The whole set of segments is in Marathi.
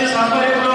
వచ్చి సంపరేట్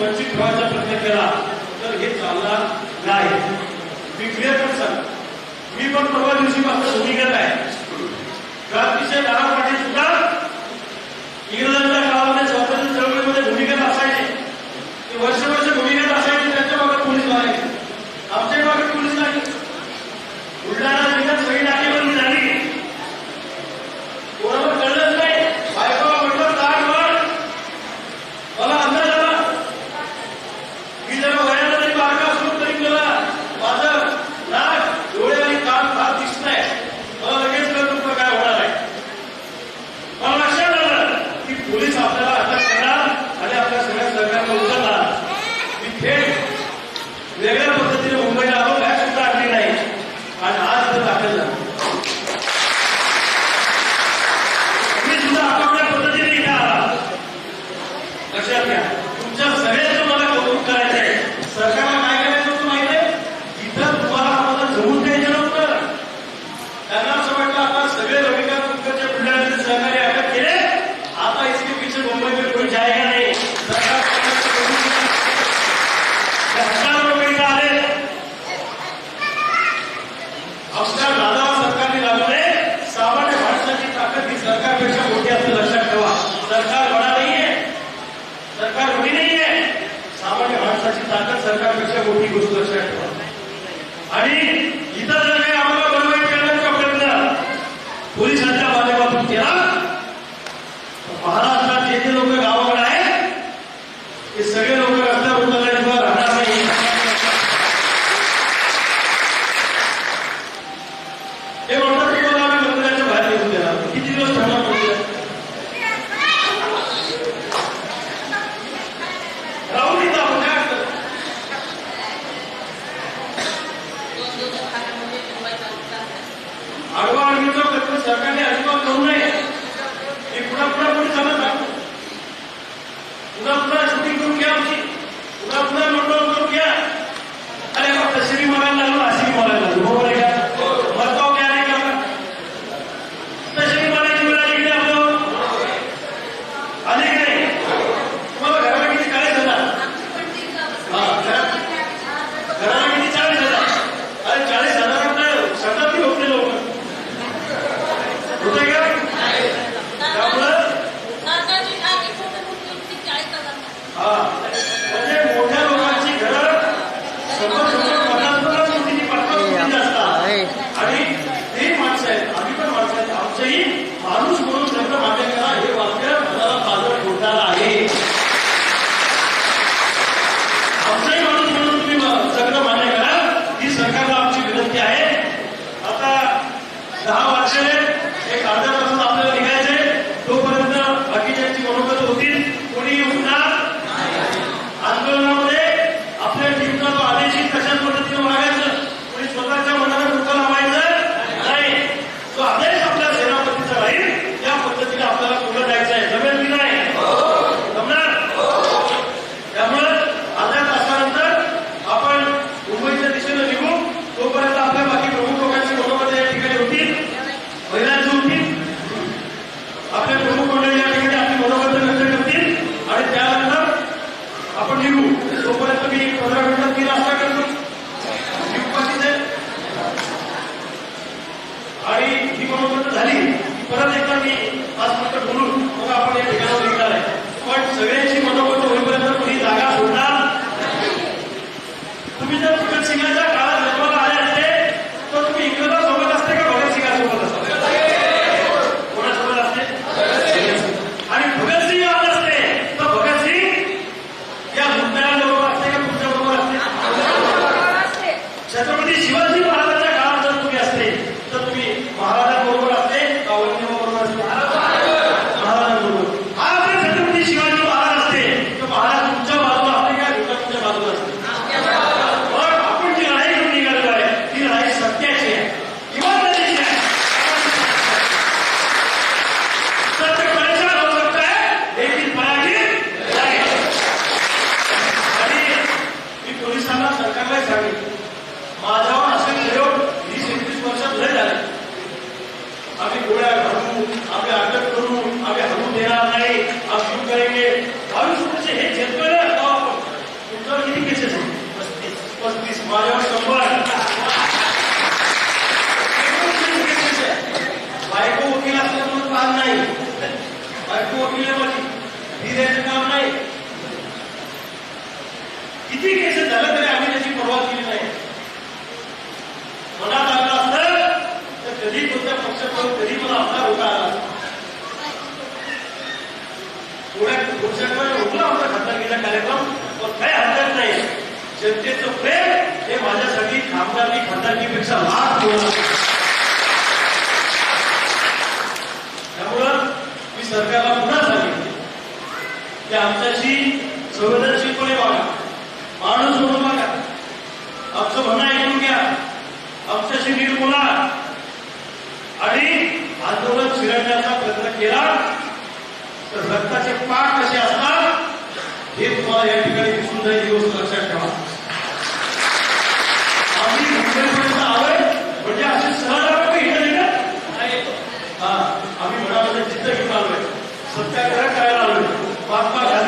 वंचित व्हायचा प्रयत्न केला. तर हे चालणार नाही. मी क्लिअर कट सांग मी पण परवा दिवशी माझं भूमिकेत आहे. क्रांतीचे लहान मोठी गोष्ट लक्षात ठेवा आणि Por कार्यक्रम पण काही हरकत नाही. जनतेचं प्रेम हे माझ्यासाठी खासदारकी खासदारकीपेक्षा लाभ होणार त्यामुळं मी सरकारला पुन्हा सांगितले की आमच्याशी संवेदनशीलपणे वागा. माणूस म्हणून वागा. आमचं म्हणणं ऐकून घ्या. आमच्याशी नीट बोला. आणि आंदोलन चिरडण्याचा प्रयत्न केला तर रक्ताचे पाक कसे असतात तुम्हाला या ठिकाणी दिसून जाईल दिवस लक्षात ठेवा. आम्ही मुंबईपर्यंत आलोय म्हणजे असे सहज आलो की? हा आम्ही म्हणामध्ये जिद्द घेऊन आलोय. सत्याग्रह करायला आलोय. महात्मा गांधी